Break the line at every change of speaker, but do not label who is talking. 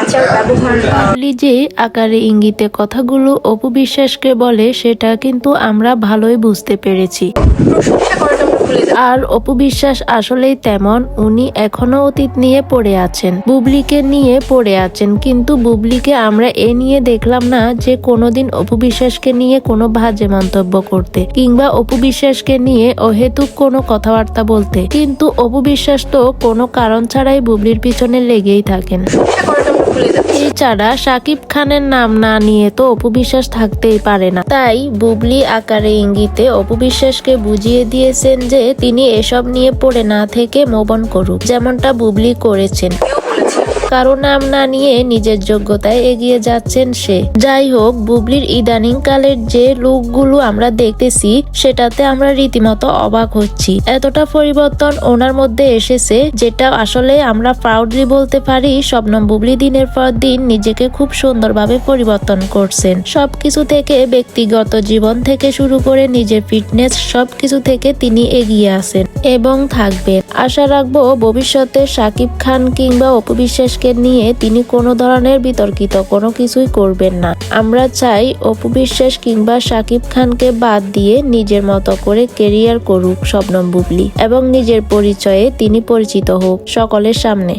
আচার ব্যবহার
বুবলি যে আকারে ইঙ্গিতে কথাগুলো অপু বিশ্বাসকে বলে সেটা কিন্তু আমরা ভালোই বুঝতে পেরেছি।
প্রশংসা করাটা
আর অপু বিশ্বাস আসলেই তেমন উনি এখনও অতীত নিয়ে পড়ে আছেন। বুবলিকে নিয়ে পড়ে আছেন কিন্তু বুবলিকে আমরা এ নিয়ে দেখলাম না যে কোনোদিন অপু বিশ্বাসকে নিয়ে কোনো বাজে মন্তব্য করতে কিংবা অপু বিশ্বাসকে নিয়ে অহেতুক কোনো কথাবার্তা বলতে। কিন্তু অপু বিশ্বাস তো কোনো কারণ ছাড়াই বুবলির পিছনে লেগেই থাকেন। এছাড়া সাকিব খানের নাম না নিয়ে তো অপবিশ্বাস থাকতেই পারে না। তাই বুবলি আকারে ইঙ্গিতে অপবিশ্বাসকে বুঝিয়ে দিয়েছেন যে তিনি এসব নিয়ে পড়ে না থেকে মোবন করুক, যেমনটা বুবলি করেছেন। কারও নাম না নিয়ে নিজের যোগ্যতায় এগিয়ে যাচ্ছেন সে। যাই হোক, বুবলির ইদানিং কালের যে লুকগুলো আমরা দেখতেছি, সেটাতে আমরা রীতিমতো অবাক হচ্ছি। এতটা পরিবর্তন ওনার মধ্যে এসেছে, যেটা আসলে আমরা প্রাউডলি বলতে পারি স্বপ্নম বুবলি দিনের পর দিন নিজেকে খুব সুন্দরভাবে পরিবর্তন করছেন। সবকিছু থেকে ব্যক্তিগত জীবন থেকে শুরু করে নিজের ফিটনেস সবকিছু থেকে তিনি এগিয়ে আছেন এবং থাকবেন। আশা রাখব ভবিষ্যতে সাকিব খান কিংবা অপু বিশ্বাসকে নিয়ে তিনি কোনো ধরনের বিতর্কিত, কোনো কিছুই করবেন না। আমরা চাই অপু বিশ্বাস কিংবা সাকিব খানকে বাদ দিয়ে নিজের মতো করে কেরিয়ার করুক স্বপ্নম বুবলি এবং নিজের পরিচয়ে তিনি পরিচিত হোক সকলের সামনে।